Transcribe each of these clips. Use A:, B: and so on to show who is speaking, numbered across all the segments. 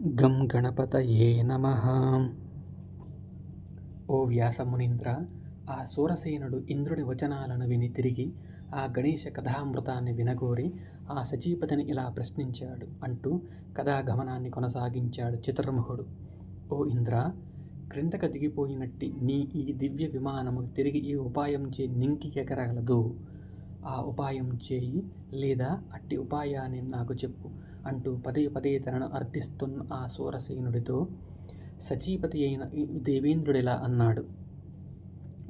A: గం గణపతయే నమ. ఓ వ్యాసమునీంద్ర ఆ సూరసేనుడు ఇంద్రుడి వచనాలను విని తిరిగి ఆ గణేశ కథామృతాన్ని వినగోరి ఆ సచీపతిని ఇలా ప్రశ్నించాడు అంటూ కథాగమనాన్ని కొనసాగించాడు చతుర్ముఖుడు. ఓ ఇంద్ర క్రిందక దిగిపోయినట్టి నీ ఈ దివ్య విమానము తిరిగి ఈ ఉపాయం చే నింకి ఎగరగలదు. ఆ ఉపాయం చేయి లేదా అట్టి ఉపాయాన్ని నాకు చెప్పు. అంటూ పదే పదే తనను అర్థిస్తున్న ఆ సూరసేనుడితో సచీపతి అయిన దేవేంద్రుడిలా అన్నాడు?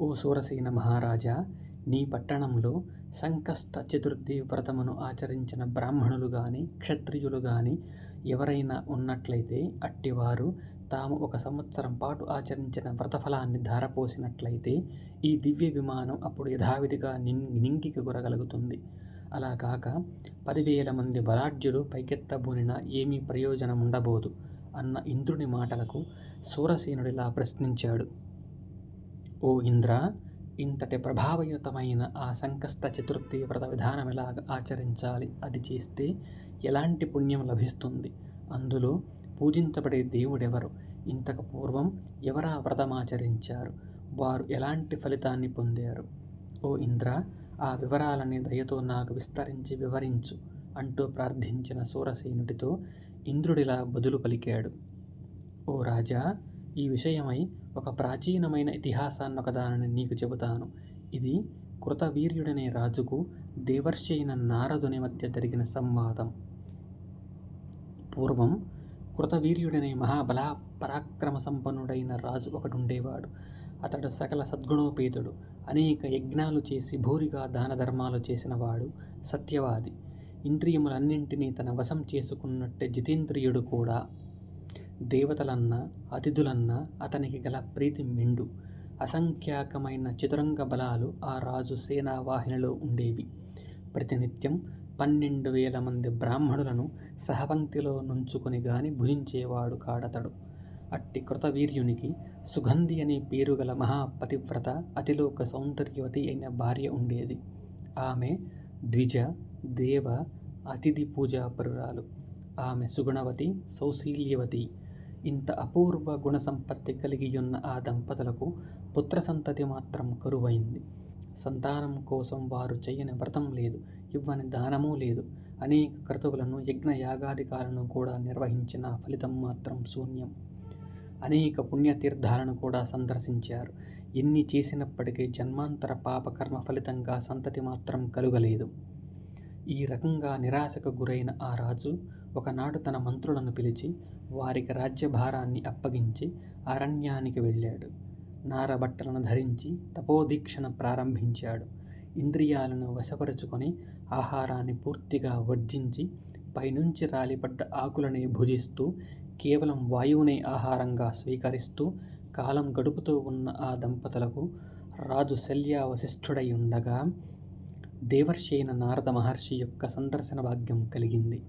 A: ఓ సూరసేన మహారాజా నీ పట్టణంలో సంకష్ట చతుర్థి వ్రతమును ఆచరించిన బ్రాహ్మణులు కానీ క్షత్రియులు కానీ ఎవరైనా ఉన్నట్లయితే అట్టివారు తాము ఒక సంవత్సరం పాటు ఆచరించిన వ్రతఫలాన్ని ధారపోసినట్లయితే ఈ దివ్య విమానం అప్పుడు యథావిధిగా నింగికి గురగలుగుతుంది. అలా కాక పదివేల మంది బలాఢ్యులు పైకెత్తబోనిన ఏమీ ప్రయోజనం ఉండబోదు అన్న ఇంద్రుని మాటలకు సూరసేనుడిలా ప్రశ్నించాడు. ఓ ఇంద్ర ఇంతటి ప్రభావయుతమైన ఆ సంకష్ట చతుర్థి వ్రత విధానం ఎలాగ ఆచరించాలి? అది చేస్తే ఎలాంటి పుణ్యం లభిస్తుంది? అందులో పూజించబడే దేవుడెవరు? ఇంతకు పూర్వం ఎవరా వ్రతమాచరించారు? వారు ఎలాంటి ఫలితాన్ని పొందారు? ఓ ఇంద్ర ఆ వివరాలని దయతో నాకు విస్తరించి వివరించు అంటూ ప్రార్థించిన సూరసేనుడితో ఇంద్రుడిలా బదులు పలికాడు. ఓ రాజా ఈ విషయమై ఒక ప్రాచీనమైన ఇతిహాసాన్ని ఒకదానని నీకు చెబుతాను. ఇది కృతవీర్యుడనే రాజుకు దేవర్షి అయిన నారదుని మధ్య జరిగిన సంవాదం. పూర్వం కృతవీర్యుడనే మహాబల పరాక్రమ సంపన్నుడైన రాజు ఒకడుండేవాడు. అతడు సకల సద్గుణోపేతుడు. అనేక యజ్ఞాలు చేసి భూరిగా దాన ధర్మాలు చేసినవాడు సత్యవాది. ఇంద్రియములన్నింటినీ తన వశం చేసుకున్నట్టే జితేంద్రియుడు కూడా. దేవతలన్నా అతిథులన్నా అతనికి గల ప్రీతి మెండు. అసంఖ్యాకమైన చతురంగ బలాలు ఆ రాజు సేనావాహినిలో ఉండేవి. ప్రతినిత్యం పన్నెండు వేల మంది బ్రాహ్మణులను సహపంక్తిలో నుంచుకొని గాని భుజించేవాడు కాడతడు. అట్టి కృతవీర్యునికి సుగంధి అనే పేరు గల మహాపతివ్రత అతిలోక సౌందర్యవతి అయిన భార్య ఉండేది. ఆమె ద్విజ దేవ అతిథి పూజాపరురాలు ఆమె సుగుణవతి సౌశీల్యవతి. ఇంత అపూర్వ గుణ సంపత్తి కలిగి ఉన్న ఆ దంపతులకు పుత్ర సంతతి మాత్రం కరువైంది. సంతానం కోసం వారు చేయని వ్రతం లేదు ఇవ్వని దానమూ లేదు. అనేక క్రతువులను యజ్ఞ యాగాదికాలను కూడా నిర్వహించిన ఫలితం మాత్రం శూన్యం. అనేక పుణ్యతీర్థాలను కూడా సందర్శించారు. ఎన్ని చేసినప్పటికీ జన్మాంతర పాపకర్మ ఫలితంగా సంతతి మాత్రం కలుగలేదు. ఈ రకంగా నిరాశకు గురైన ఆ రాజు ఒకనాడు తన మంత్రులను పిలిచి వారికి రాజ్యభారాన్ని అప్పగించి అరణ్యానికి వెళ్ళాడు. నారబట్టలను ధరించి తపోదీక్షణ ప్రారంభించాడు. ఇంద్రియాలను వశపరుచుకొని ఆహారాన్ని పూర్తిగా వర్జించి పైనుంచి రాలిపడ్డ ఆకులనే భుజిస్తూ కేవలం వాయువునే ఆహారంగా స్వీకరిస్తూ కాలం గడుపుతూ ఉన్న ఆ దంపతులకు రాజు శల్య వశిష్ఠుడై ఉండగా దేవర్షి అయిన నారద మహర్షి యొక్క సందర్శన భాగ్యం కలిగింది.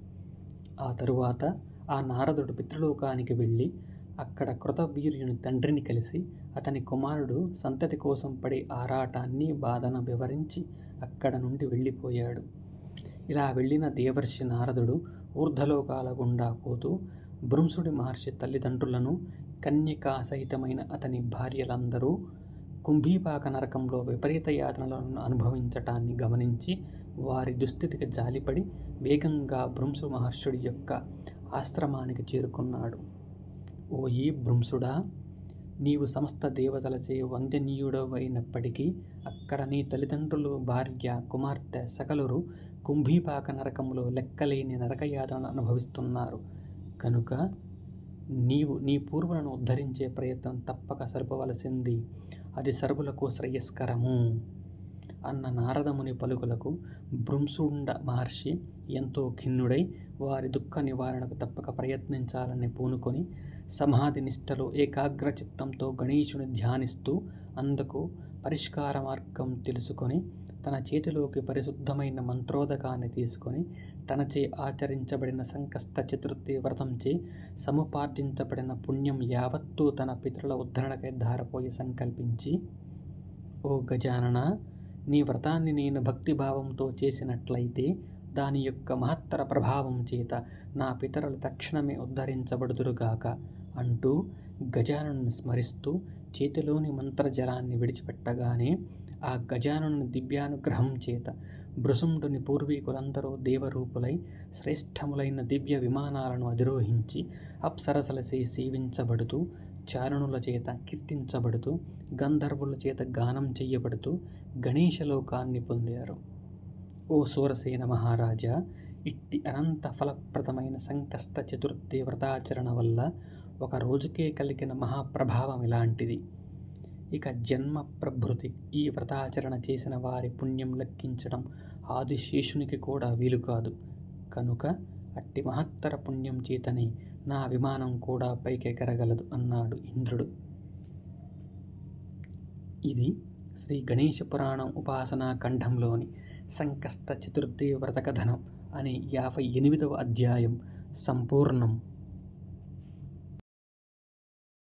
A: ఆ తరువాత ఆ నారదుడు పితృలోకానికి వెళ్ళి అక్కడ కృతవీర్యుని తండ్రిని కలిసి అతని కుమారుడు సంతతి కోసం పడే ఆరాటాన్ని బాధను వివరించి అక్కడ నుండి వెళ్ళిపోయాడు. ఇలా వెళ్ళిన దేవర్షి నారదుడు ఊర్ధలోకాల గుండా పోతూ భృంసుడి మహర్షి తల్లిదండ్రులను కన్యకా సహితమైన అతని భార్యలందరూ కుంభీపాక నరకంలో విపరీత యాతనలను అనుభవించటాన్ని గమనించి వారి దుస్థితికి జాలిపడి వేగంగా భృంసు మహర్షుడి యొక్క ఆశ్రమానికి చేరుకున్నాడు. ఓ ఈ భృంసుడా నీవు సమస్త దేవతలచే వందనీయుడవైనప్పటికీ అక్కడ నీ తల్లిదండ్రులు భార్య కుమార్తె సకలురు కుంభీపాక నరకంలో లెక్కలేని నరకయాతనలు అనుభవిస్తున్నారు. కనుక నీవు నీ పూర్వులను ఉద్ధరించే ప్రయత్నం తప్పక సరిపోవలసింది. అది సర్వులకు శ్రేయస్కరము అన్న నారదముని పలుకులకు భృంసుండ మహర్షి ఎంతో ఖిన్నుడై వారి దుఃఖ నివారణకు తప్పక ప్రయత్నించాలని పూనుకొని సమాధి నిష్టలో ఏకాగ్ర చిత్తంతో గణేశుని ధ్యానిస్తూ అందుకు పరిష్కార మార్గం తెలుసుకొని తన చేతిలోకి పరిశుద్ధమైన మంత్రోదకాన్ని తీసుకొని తనచే ఆచరించబడిన సంకష్ట చతుర్థి వ్రతంచే సముపార్జించబడిన పుణ్యం యావత్తూ తన పితరుల ఉద్ధరణకై ధారపోయి సంకల్పించి ఓ గజానన నీ వ్రతాన్ని నేను భక్తిభావంతో చేసినట్లయితే దాని యొక్క మహత్తర ప్రభావం చేత నా పితరులు తక్షణమే ఉద్ధరించబడుదురుగాక అంటూ గజానను స్మరిస్తూ చేతిలోని మంత్రజలాన్ని విడిచిపెట్టగానే ఆ గజానను దివ్యానుగ్రహం చేత భృశుండుని పూర్వీకులందరూ దేవరూపులై శ్రేష్టములైన దివ్య విమానాలను అధిరోహించి అప్సరసలసే సేవించబడుతూ చారణుల చేత కీర్తించబడుతూ గంధర్వుల చేత గానం చెయ్యబడుతూ గణేశలోకాన్ని పొందారు. ఓ సూరసేన మహారాజా ఇట్టి అనంత ఫలప్రదమైన సంకష్ట చతుర్థి వ్రతాచరణ వల్ల ఒక రోజుకే కలిగిన మహాప్రభావం ఇలాంటిది. ఇక జన్మ ప్రభృతి ఈ వ్రతాచరణ చేసిన వారి పుణ్యం లెక్కించడం ఆదిశేషునికి కూడా వీలు కాదు కనుక అట్టి మహత్తర పుణ్యం చేతనే నా విమానం కూడా పైకెగరగలదు అన్నాడు ఇంద్రుడు. ఇది శ్రీ గణేష పురాణం ఉపాసనా ఖండంలోని సంకష్ట చతుర్థి వ్రత కథనం అనే యాభై ఎనిమిదవ అధ్యాయం సంపూర్ణం.